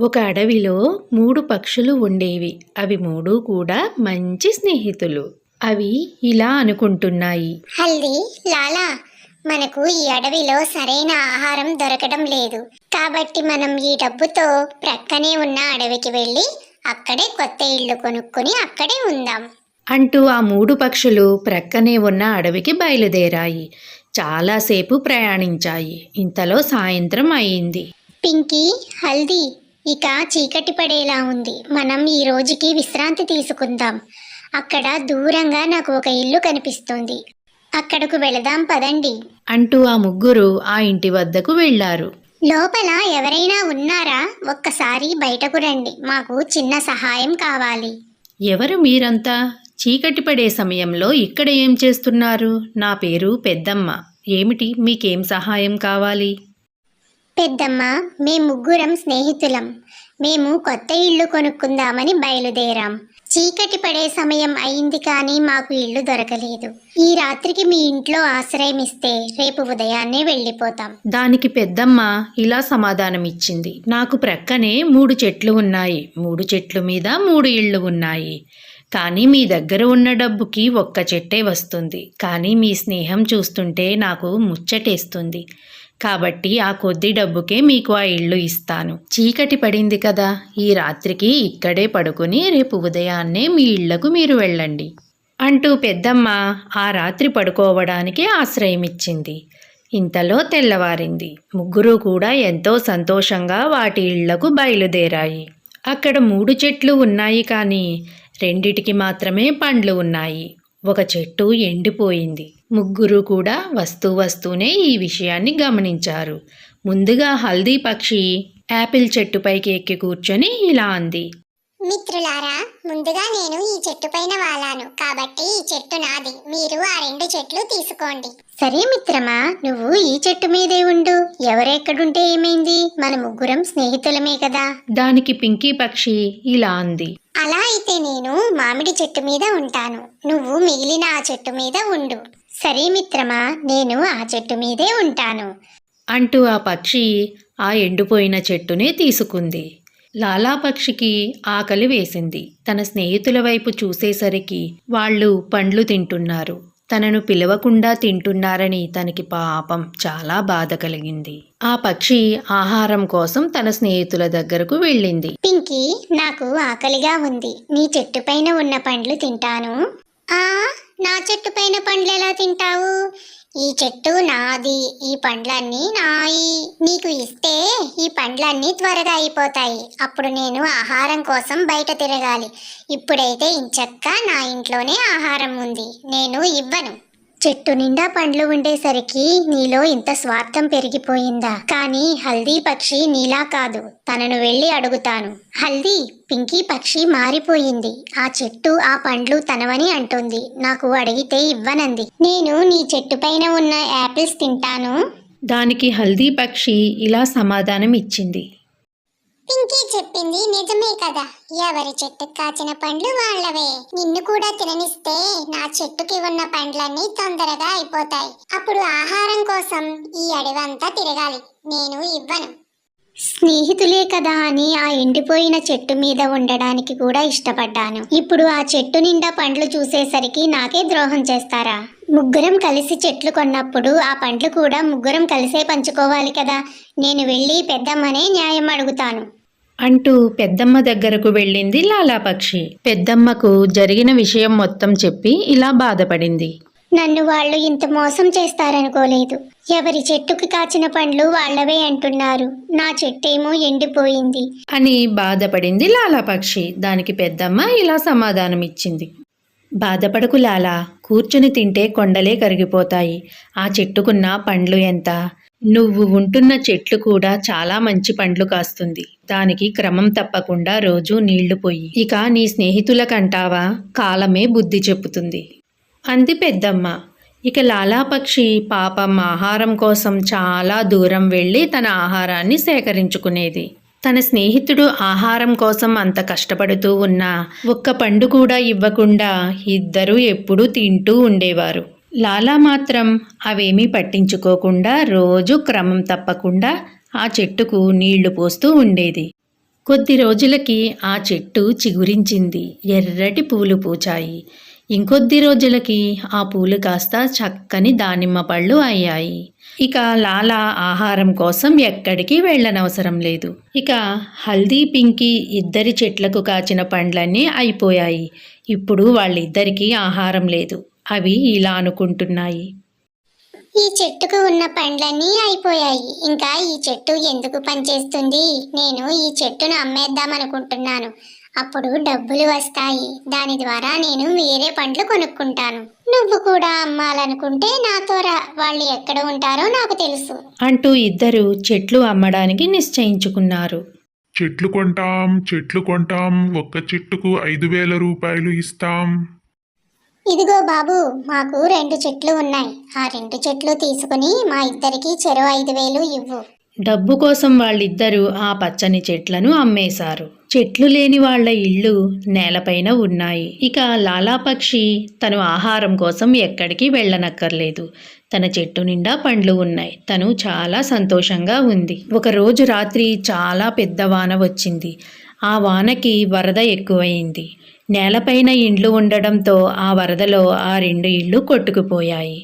ఒక అడవిలో మూడు పక్షులు ఉండేవి. అవి మూడు కూడా మంచి స్నేహితులు. అవి ఇలా అనుకుంటున్నాయి. హల్దీ లాలా మనకు ఈ అడవిలో సరైన ఆహారం దొరకడం లేదు. కాబట్టి మనం ఈ డబ్బుతో ప్రక్కనే ఉన్న అడవికి వెళ్ళి అక్కడే కొత్త ఇల్లు కొనుక్కొని అక్కడే ఉందాం. అంటూ ఆ మూడు పక్షులు ప్రక్కనే ఉన్న అడవికి బయలుదేరాయి. చాలాసేపు ప్రయాణించాయి. ఇంతలో సాయంత్రం అయింది. పింకీ హల్దీ ఇక చీకటి పడేలా ఉంది. మనం ఈ రోజుకి విశ్రాంతి తీసుకుందాం. అక్కడ దూరంగా నాకు ఒక ఇల్లు కనిపిస్తుంది. అక్కడకు వెళదాం పదండి. అంటూ ఆ ముగ్గురు ఆ ఇంటి వద్దకు వెళ్ళారు లోపల ఎవరైనా ఉన్నారా? ఒక్కసారి బయటకు రండి. మాకు చిన్న సహాయం కావాలి. ఎవరు మీరంతా? చీకటి పడే సమయంలో ఇక్కడ ఏం చేస్తున్నారు? నా పేరు పెద్దమ్మ. ఏమిటి? మీకేం సహాయం కావాలి? పెద్దమ్మ మేము ముగ్గురం స్నేహితులం. మేము కొత్త ఇల్లు కొనుక్కుందామని బయలుదేరాం. చీకటి పడే సమయం అయింది కానీ మాకు ఇల్లు దొరకలేదు. ఈ రాత్రికి మీ ఇంట్లో ఆశ్రయం ఇస్తే రేపు ఉదయాన్నే వెళ్ళిపోతాం. దానికి పెద్దమ్మ ఇలా సమాధానం ఇచ్చింది నాకు ప్రక్కనే మూడు చెట్లు ఉన్నాయి. మూడు చెట్ల మీద మూడు ఇళ్ళు ఉన్నాయి. కానీ మీ దగ్గర ఉన్న డబ్బుకి ఒక్క చెట్టే వస్తుంది. కానీ మీ స్నేహం చూస్తుంటే నాకు ముచ్చటేస్తుంది. కాబట్టి ఆ కొద్ది డబ్బుకే మీకు ఆ ఇల్లు ఇస్తాను. చీకటి పడింది కదా. ఈ రాత్రికి ఇక్కడే పడుకుని రేపు ఉదయాన్నే మీ ఇళ్ళకు మీరు వెళ్ళండి. అంటూ పెద్దమ్మ ఆ రాత్రి పడుకోవడానికి ఆశ్రయం ఇచ్చింది ఇంతలో తెల్లవారింది. ముగ్గురు కూడా ఎంతో సంతోషంగా వాటి ఇళ్ళకు బయలుదేరాయి. అక్కడ మూడు చెట్లు ఉన్నాయి కానీ రెండిటికి మాత్రమే పండ్లు ఉన్నాయి. ఒక చెట్టు ఎండిపోయింది. ముగ్గురు కూడా వస్తూ వస్తూనే ఈ విషయాన్ని గమనించారు. ముందుగా హల్దీ పక్షి యాపిల్ చెట్టుపైకి ఎక్కి కూర్చొని ఇలా అంది. మిత్రులారా ముందుగా నేను ఈ చెట్టు పైన వాలాను. కాబట్టి ఈ చెట్టు నాది. మీరు ఆ రెండు చెట్లు తీసుకోండి. సరే మిత్రమా నువ్వు ఈ చెట్టు మీదే ఉండు. ఎవరెక్కడుంటే ఏమైంది? మన ముగ్గురం స్నేహితులమే కదా. దానికి పింకీ పక్షి ఇలా అంది. అలా అయితే నేను మామిడి చెట్టు మీద ఉంటాను. నువ్వు మిగిలిన ఆ చెట్టు మీద ఉండు. సరే మిత్రమా నేను ఆ చెట్టు మీదే ఉంటాను. అంటూ ఆ పక్షి ఆ ఎండిపోయిన చెట్టునే తీసుకుంది. లాలా పక్షికి ఆకలి వేసింది. తన స్నేహితుల వైపు చూసేసరికి వాళ్ళు పండ్లు తింటున్నారు. తనను పిలవకుండా తింటున్నారని తనకి పాపం చాలా బాధ కలిగింది. ఆ పక్షి ఆహారం కోసం తన స్నేహితుల దగ్గరకు వెళ్ళింది. పింకీ నాకు ఆకలిగా ఉంది. నీ చెట్టు పైన ఉన్న పండ్లు తింటాను. ఆ నా చెట్టు పైన పండ్లు ఎలా తింటావు? ఈ చెట్టు నాది ఈ పండ్లన్నీ నాయి. నీకు ఇస్తే ఈ పండ్లన్నీ త్వరగా అయిపోతాయి. అప్పుడు నేను ఆహారం కోసం బయట తిరగాలి. ఇప్పుడైతే ఇంచక్క నా ఇంట్లోనే ఆహారం ఉంది. నేను ఇవ్వను. చెట్టు నిండా పండ్లు ఉండేసరికి నీలో ఇంత స్వార్థం పెరిగిపోయిందా? కానీ హల్దీ పక్షి నీలా కాదు. తనను వెళ్ళి అడుగుతాను. హల్దీ పింకీ పక్షి మారిపోయింది. ఆ చెట్టు ఆ పండ్లు తనవని అంటుంది. నాకు అడిగితే ఇవ్వనంది. నేను నీ చెట్టు పైన ఉన్న యాపిల్స్ తింటాను. దానికి హల్దీ పక్షి ఇలా సమాధానం ఇచ్చింది పింకీ చెప్పింది నిజమే కదా. ఎవరి చెట్టుకు కాచిన పండ్లు వాళ్ళవే. నిన్ను కూడా తిననిస్తే నా చెట్టుకి ఉన్న పండ్లన్నీ తొందరగా అయిపోతాయి. అప్పుడు ఆహారం కోసం ఈ అడవంతా తిరగాలి. నేను ఇవ్వను. స్నేహితులే కదా అని ఆ ఎండిపోయిన చెట్టు మీద ఉండడానికి కూడా ఇష్టపడ్డాను. ఇప్పుడు ఆ చెట్టు నిండా పండ్లు చూసేసరికి నాకే ద్రోహం చేస్తారా? ముగ్గురం కలిసి చెట్లు కొన్నప్పుడు ఆ పండ్లు కూడా ముగ్గురం కలిసే పంచుకోవాలి కదా. నేను వెళ్ళి పెద్దమ్మనే న్యాయం అడుగుతాను. అంటూ పెద్దమ్మ దగ్గరకు వెళ్ళింది లాలాపక్షి. పెద్దమ్మకు జరిగిన విషయం మొత్తం చెప్పి ఇలా బాధపడింది. నన్ను వాళ్ళు ఇంత మోసం చేస్తారనుకోలేదు. ఎవరి చెట్టుకి కాచిన పండ్లు వాళ్ళవే అంటున్నారు. నా చెట్టేమో ఎండిపోయింది. అని బాధపడింది లాలాపక్షి దానికి పెద్దమ్మ ఇలా సమాధానం ఇచ్చింది బాధపడకు లాలా. కూర్చుని తింటే కొండలే కరిగిపోతాయి. ఆ చెట్టుకున్న పండ్లు ఎంత? నువ్వు ఉంటున్న చెట్లు కూడా చాలా మంచి పండ్లు కాస్తుంది. దానికి క్రమం తప్పకుండా రోజు నీళ్ళు పోయి. ఇక నీ స్నేహితులకంటావా? కాలమే బుద్ధి చెప్పుతుంది. అంది పెద్దమ్మ. ఇక లాలాపక్షి పాపం ఆహారం కోసం చాలా దూరం వెళ్ళి తన ఆహారాన్ని సేకరించుకునేది. తన స్నేహితుడు ఆహారం కోసం అంత కష్టపడుతూ ఉన్నా ఒక్క పండు కూడా ఇవ్వకుండా ఇద్దరూ ఎప్పుడూ తింటూ ఉండేవారు. లాలా మాత్రం అవేమీ పట్టించుకోకుండా రోజు క్రమం తప్పకుండా ఆ చెట్టుకు నీళ్ళు పోస్తూ ఉండేది. కొద్ది రోజులకి ఆ చెట్టు చిగురించింది. ఎర్రటి పూలు పూచాయి. ఇంకొద్ది రోజులకి ఆ పూలు కాస్త చక్కని దానిమ్మ పళ్ళు అయ్యాయి. ఇక లాల ఆహారం కోసం ఎక్కడికి వెళ్ళనవసరం లేదు. ఇక హల్దీ పింకీ ఇద్దరి చెట్లకు కాచిన పండ్లన్నీ అయిపోయాయి. ఇప్పుడు వాళ్ళిద్దరికీ ఆహారం లేదు. అవి ఇలా అనుకుంటున్నాయి. ఈ చెట్టుకు ఉన్న పండ్లన్నీ అయిపోయాయి. ఇంకా ఈ చెట్టు ఎందుకు పనిచేస్తుంది? నేను ఈ చెట్టును అమ్మేద్దాం అనుకుంటున్నాను అప్పుడు డబ్బులు వస్తాయి. దాని ద్వారా నేను వేరే పండ్లు కొనుక్కుంటాను. నువ్వు కూడా అమ్మాలనుకుంటే నాతో రా. వాళ్ళు ఎక్కడ ఉంటారో నాకు తెలుసు. అంటూ ఇద్దరు చెట్లు అమ్మడానికి నిశ్చయించుకున్నారు. చెట్లు కొంటాం చెట్లు కొంటాం. ఒక్క చెట్టుకు ఐదు వేల రూపాయలు ఇస్తాం. ఇదిగో బాబు మాకు రెండు చెట్లు ఉన్నాయి. ఆ రెండు చెట్లు తీసుకుని మా ఇద్దరికి చెరో ఐదు వేలు ఇవ్వు. డబ్బు కోసం వాళ్ళిద్దరూ ఆ పచ్చని చెట్లను అమ్మేశారు. చెట్లు లేని వాళ్ళ ఇళ్ళు నేలపైన ఉన్నాయి. ఇక లాలాపక్షి తను ఆహారం కోసం ఎక్కడికి వెళ్ళనక్కర్లేదు. తన చెట్టు నిండా పండ్లు ఉన్నాయి. తను చాలా సంతోషంగా ఉంది. ఒకరోజు రాత్రి చాలా పెద్ద వాన వచ్చింది. ఆ వానకి వరద ఎక్కువైంది. నేలపైన ఇండ్లు ఉండడంతో ఆ వరదలో ఆ రెండు ఇళ్ళు కొట్టుకుపోయాయి.